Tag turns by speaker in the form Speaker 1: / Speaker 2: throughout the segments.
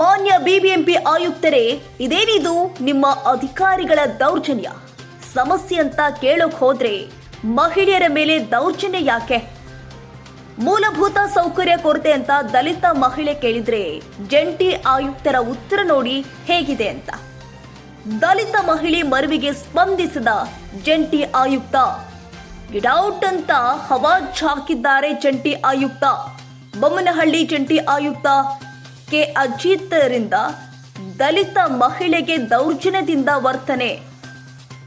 Speaker 1: ಮಾನ್ಯ ಬಿಬಿಎಂಪಿ ಆಯುಕ್ತರೇ, ಇದೇನಿದು ನಿಮ್ಮ ಅಧಿಕಾರಿಗಳ ದೌರ್ಜನ್ಯ? ಸಮಸ್ಯೆ ಅಂತ ಕೇಳೋಕ್ ಹೋದ್ರೆ ಮಹಿಳೆಯರ ಮೇಲೆ ದೌರ್ಜನ್ಯ ಯಾಕೆ? ಮೂಲಭೂತ ಸೌಕರ್ಯ ಕೊರತೆ ಅಂತ ದಲಿತ ಮಹಿಳೆ ಕೇಳಿದ್ರೆ ಜಂಟಿ ಆಯುಕ್ತರ ಉತ್ತರ ನೋಡಿ ಹೇಗಿದೆ ಅಂತ. ದಲಿತ ಮಹಿಳೆ ಮರುವಿಗೆ ಸ್ಪಂದಿಸಿದ ಜಂಟಿ ಆಯುಕ್ತ ಗಿಡೌಟ್ ಅಂತ ಹವಾಜ್ ಹಾಕಿದ್ದಾರೆ ಜಂಟಿ ಆಯುಕ್ತ. ಬೊಮ್ಮನಹಳ್ಳಿ ಜಂಟಿ ಆಯುಕ್ತ ಕೆ ಅಜಿತ್ರಿಂದ ದಲಿತ ಮಹಿಳೆಗೆ ದೌರ್ಜನ್ಯದಿಂದ ವರ್ತನೆ.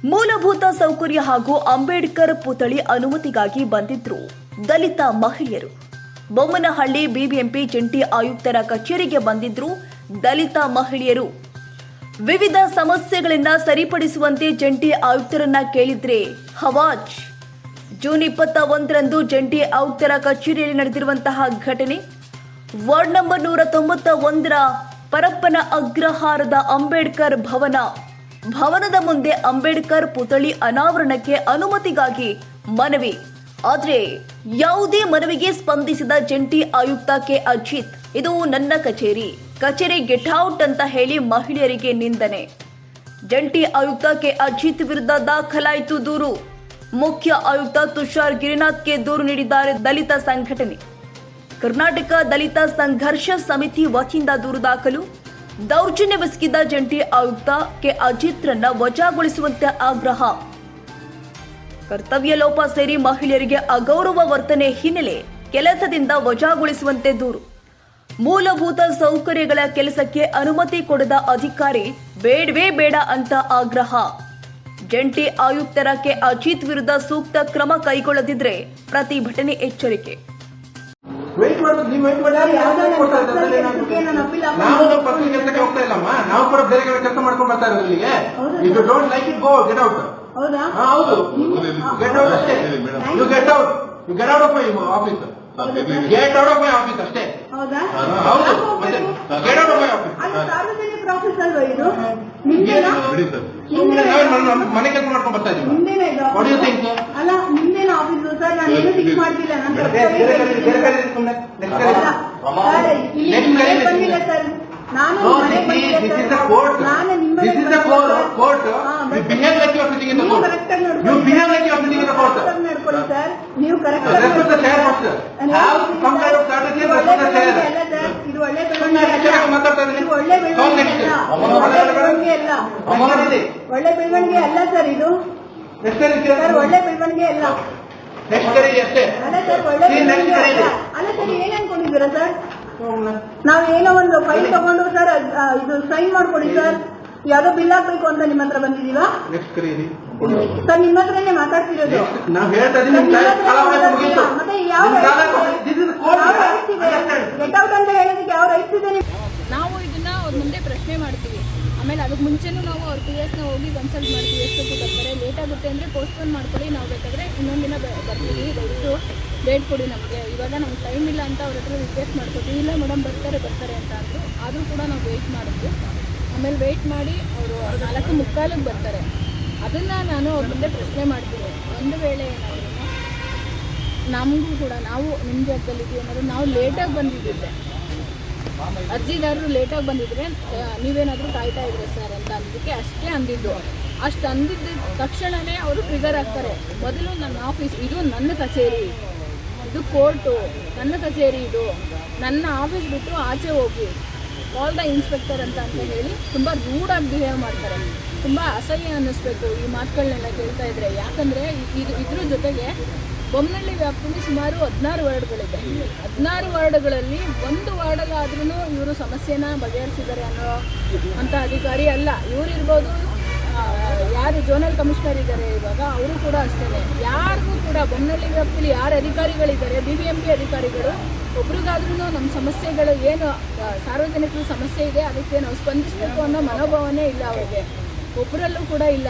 Speaker 1: ಮೂಲಭೂತ ಸೌಕರ್ಯ ಹಾಗೂ ಅಂಬೇಡ್ಕರ್ ಪುತಳಿ ಅನುಮತಿಗಾಗಿ ಬಂದಿದ್ರು ದಲಿತ ಮಹಿಳೆಯರು. ಬೊಮ್ಮನಹಳ್ಳಿ ಬಿಬಿಎಂಪಿ ಜಂಟಿ ಆಯುಕ್ತರ ಕಚೇರಿಗೆ ಬಂದಿದ್ರು ದಲಿತ ಮಹಿಳೆಯರು. ವಿವಿಧ ಸಮಸ್ಯೆಗಳಿಂದ ಸರಿಪಡಿಸುವಂತೆ ಜಂಟಿ ಆಯುಕ್ತರನ್ನ ಕೇಳಿದ್ರೆ ಹವಾಜ್. ಜೂನ್ ಇಪ್ಪತ್ತ ಒಂದರಂದು ಜಂಟಿ ಆಯುಕ್ತರ ಕಚೇರಿಯಲ್ಲಿ ನಡೆದಿರುವಂತಹ ಘಟನೆ ವಾರ್ಡ್ ನಂಬರ್ ನೂರ ತೊಂಬತ್ತ ಒಂದರ ಪರಪ್ಪನ ಅಗ್ರಹಾರದ ಅಂಬೇಡ್ಕರ್ ಭವನ. ಭವನದ ಮುಂದೆ ಅಂಬೇಡ್ಕರ್ ಪುತಳಿ ಅನಾವರಣಕ್ಕೆ ಅನುಮತಿಗಾಗಿ ಮನವಿ. ಆದರೆ ಯಾವುದೇ ಮನವಿಗೆ ಸ್ಪಂದಿಸಿದ ಜಂಟಿ ಆಯುಕ್ತ ಕೆ. ಅಜಿತ್, ಇದು ನನ್ನ ಕಚೇರಿ. ಕಚೇರಿ ಗೆಟ್ ಔಟ್ ಅಂತ ಹೇಳಿ ಮಹಿಳೆಯರಿಗೆ ನಿಂದನೆ. ಜಂಟಿ ಆಯುಕ್ತ ಕೆ. ಅಜಿತ್ ವಿರುದ್ಧ ದಾಖಲಾಯಿತು ದೂರು. ಮುಖ್ಯ ಆಯುಕ್ತ ತುಷಾರ್ ಗಿರಿನಾಥ್ಗೆ ದೂರು ನೀಡಿದ್ದಾರೆ ದಲಿತ ಸಂಘಟನೆ. ಕರ್ನಾಟಕ ದಲಿತ ಸಂಘರ್ಷ ಸಮಿತಿ ವತಿಯಿಂದ ದೂರು ದಾಖಲು. ದೌರ್ಜನ್ಯವೆಸಗಿದ್ದ ಜಂಟಿ ಆಯುಕ್ತ ಕೆ. ಅಜಿತ್ರನ್ನ ವಜಾಗೊಳಿಸುವಂತೆ ಆಗ್ರಹ. ಕರ್ತವ್ಯ ಲೋಪ ಸೇರಿ ಮಹಿಳೆಯರಿಗೆ ಅಗೌರವ ವರ್ತನೆ ಹಿನ್ನೆಲೆ ಕೆಲಸದಿಂದ ವಜಾಗೊಳಿಸುವಂತೆ ದೂರು. ಮೂಲಭೂತ ಸೌಕರ್ಯಗಳ ಕೆಲಸಕ್ಕೆ ಅನುಮತಿ ಕೊಡದ ಅಧಿಕಾರಿ, ಬೇಡವೇ ಬೇಡ ಅಂತ ಆಗ್ರಹ. ಜಂಟಿ ಆಯುಕ್ತರ ಕೆ. ಅಜಿತ್ ವಿರುದ್ಧ ಸೂಕ್ತ ಕ್ರಮ ಕೈಗೊಳ್ಳದಿದ್ರೆ ಪ್ರತಿಭಟನೆ ಎಚ್ಚರಿಕೆ.
Speaker 2: ವೆಯ್ಟ್ ಮಾಡೋದು ನೀವು ವೆಯ್ಟ್ ಮಾಡಿ. ನಾವು ನಮ್ಮ ಕೆಲಸಕ್ಕೆ ಹೋಗ್ತಾ ಇಲ್ಲಮ್ಮ. ನಾವು ಕೂಡ ಬೇರೆ ಕಡೆ ಕೆಲಸ ಮಾಡ್ಕೊಂಡು ಬರ್ತಾ ಇರೋದು ಇಲ್ಲಿಗೆ? If you don't like it go get out
Speaker 3: ಹೌದಾ?
Speaker 2: ಹೌದು. ಗೆಟ್ ಔಟ್ ಅಷ್ಟೇ. You get out you get out of my office get out of my office ಅಷ್ಟೇ.
Speaker 3: ಹೌದಾ?
Speaker 2: Get out of my office
Speaker 3: ಅಲ್ವಾ ಇದು?
Speaker 2: ಮನೆ ಕೆಲಸ ಮಾಡ್ಕೊಂಡು ಬರ್ತಾ ಇದೀವಿ What do
Speaker 3: ಅಲ್ಲ ಸರ್. ನಾನು ಮಾಡ್ತಿಲ್ಲ ನನ್ನ ಇಲ್ಲಿ. ಬಂದಿಲ್ಲ ಸರ್. ನಾನು ನಿಮ್ಮ. ನಾನು ನೀವು. ಆಗಿ ನೋಡ್ಕೊಳ್ಳಿ. ಸರ್. ನೀವು ಕರೆಕ್ಟ್. ಇದು ಒಳ್ಳೆ ಬೆಳವಣಿಗೆ ಅಲ್ಲ. ಒಳ್ಳೆ ಬೆಳವಣಿಗೆ ಅಲ್ಲ. ಸರ್ ಇದು. ಸರ್ ಒಳ್ಳೆ ಬೆಳವಣಿಗೆ ಅಲ್ಲ.
Speaker 2: ಅಷ್ಟೇ.
Speaker 3: ಅಲ್ಲ ಸರ್ ಏನ್ ಅನ್ಕೊಂಡಿದ್ದೀರಾ ನಾವ್ ಏನೋ ಒಂದು ಫೈಲ್ ತಗೊಂಡು ಸರ್ ಇದು ಸೈನ್ ಮಾಡ್ಕೊಡಿ ಸರ್ ಯಾವ್ದೋ ಬಿಲ್ ಹಾಕ್ಬೇಕು ಅಂತ ನಿಮ್ಮ ಹತ್ರ ಬಂದಿದೀವಾ ಸರ್ ನಿಮ್ಮ ಹತ್ರನೇ ಮಾತಾಡ್ತಿರೋದು. ಮತ್ತೆ. ಯಾವ ರೈಟ್ಸ್ ಇದೆ? ಗೆಟ್ ಔಟ್ ಅಂತ ಹೇಳೋದಕ್ಕೆ ಯಾವ ರೈಟ್ಸ್ ಇದೆ ನಿಮ್ಗೆ?
Speaker 4: ನಾವು ಇದನ್ನ ಅವ್ರ ಮುಂದೆ ಪ್ರಶ್ನೆ ಮಾಡ್ತೀವಿ ಆಮೇಲೆ ಅದಕ್ಕೆ ಮುಂಚೆನೂ ನಾವು ಅವ್ರ ಪಿ ಎಸ್ನ ಹೋಗಿ ಕನ್ಸಲ್ಟ್ ಮಾಡ್ತೀವಿ. ಎಷ್ಟೊತ್ತಿಗೆ ಬರ್ತಾರೆ? ಲೇಟ್ ಆಗುತ್ತೆ ಅಂದರೆ ಪೋಸ್ಟ್ಪೋನ್ ಮಾಡ್ಕೊಳ್ಳಿ. ನಾವು ಬೇಕಾದರೆ ಇನ್ನೊಂದು ದಿನ ಬರ್ತೀವಿ. ದಯವಿಟ್ಟು ಡೇಟ್ ಕೊಡಿ ನಮಗೆ. ಇವಾಗ ನಮ್ಗೆ ಟೈಮ್ ಇಲ್ಲ ಅಂತ ಅವ್ರ ಹತ್ರ ರಿಕ್ವೆಸ್ಟ್ ಮಾಡ್ಕೊತೀವಿ. ಇಲ್ಲ ಮೇಡಮ್ ಬರ್ತಾರೆ ಬರ್ತಾರೆ ಅಂತ ಅಂದರು. ಆದರೂ ಕೂಡ ನಾವು ವೆಯ್ಟ್ ಮಾಡಿದ್ವಿ ಆಮೇಲೆ ವೆಯ್ಟ್ ಮಾಡಿ ಅವರು ನಾಲ್ಕು ಮುಕ್ಕಾಲಿಗೆ ಬರ್ತಾರೆ. ಅದನ್ನು ನಾನು ಅವ್ರ ಮುಂದೆ ಪ್ರಶ್ನೆ ಮಾಡ್ತೀನಿ. ಒಂದು ವೇಳೆ ಏನಾದರೂ ನಮಗೂ ಕೂಡ ನಾವು ನಿಮ್ಮ ಜಾಗದಲ್ಲಿದ್ದೀವಿ ಅನ್ನೋದು ನಾವು ಲೇಟಾಗಿ ಬಂದಿದ್ದಿದ್ರೆ ಅರ್ಜಿದಾರರು ಲೇಟಾಗಿ ಬಂದಿದ್ರೆ ನೀವೇನಾದರೂ ಕಾಯ್ತಾ ಇದ್ರೆ ಸರ್ ಅಂತ ಅಂದಿದ್ದಕ್ಕೆ ಅಷ್ಟೇ ಅಂದಿದ್ದು. ಅಷ್ಟು ಅಂದಿದ್ದ ತಕ್ಷಣವೇ ಅವರು ಟ್ರಿಗರ್ ಆಗ್ತಾರೆ. ಮೊದಲು ನನ್ನ ಆಫೀಸ್ ಇದು ನನ್ನ ಕಚೇರಿ. ಇದು ಕೋರ್ಟು ನನ್ನ ಕಚೇರಿ ಇದು. ನನ್ನ ಆಫೀಸ್ ಬಿಟ್ಟು ಆಚೆ ಹೋಗಿ. ಆಲ್ ದ ಇನ್ಸ್ಪೆಕ್ಟರ್ ಅಂತ ಅಂತ ಹೇಳಿ ತುಂಬ ರೂಡಾಗಿ ಬಿಹೇವ್ ಮಾಡ್ತಾರೆ. ತುಂಬ ಅಸಹ್ಯ ಅನ್ನಿಸ್ಬೇಕು ಈ ಮಾತುಗಳನ್ನೆಲ್ಲ ಕೇಳ್ತಾ ಇದ್ರೆ. ಯಾಕಂದರೆ ಇದು ಇದ್ರ ಜೊತೆಗೆ ಬೊಮ್ಮನಹಳ್ಳಿ ವ್ಯಾಪ್ತಿಯಲ್ಲಿ ಸುಮಾರು ಹದಿನಾರು ವಾರ್ಡ್ಗಳಿದೆ. ಹದಿನಾರು ವಾರ್ಡ್ಗಳಲ್ಲಿ ಒಂದು ವಾರ್ಡಲ್ಲಾದ್ರೂ ಇವರು ಸಮಸ್ಯೆನ ಬಗೆಹರಿಸಿದ್ದಾರೆ ಅನ್ನೋ ಅಂತ ಅಧಿಕಾರಿ ಅಲ್ಲ. ಇವ್ರು ಇರ್ಬೋದು ಯಾರು ಜೋನಲ್ ಕಮಿಷನರ್ ಇದ್ದಾರೆ ಇವಾಗ, ಅವರು ಕೂಡ ಅಷ್ಟೇ ಯಾರಿಗೂ ಕೂಡ ಬೊಮ್ಮನಹಳ್ಳಿ ವ್ಯಾಪ್ತಿಯಲ್ಲಿ ಯಾರು ಅಧಿಕಾರಿಗಳಿದ್ದಾರೆ ಬಿ ಬಿ ಎಂ ಪಿ ಅಧಿಕಾರಿಗಳು, ಒಬ್ರಿಗಾದ್ರೂ ನಮ್ಮ ಸಮಸ್ಯೆಗಳು ಏನು ಸಾರ್ವಜನಿಕರ ಸಮಸ್ಯೆ ಇದೆ, ಅದಕ್ಕೆ ನಾವು ಸ್ಪಂದಿಸಬೇಕು ಅನ್ನೋ ಮನೋಭಾವನೆ ಇಲ್ಲ ಅವರಿಗೆ. ಒಬ್ಬರಲ್ಲೂ ಕೂಡ ಇಲ್ಲ.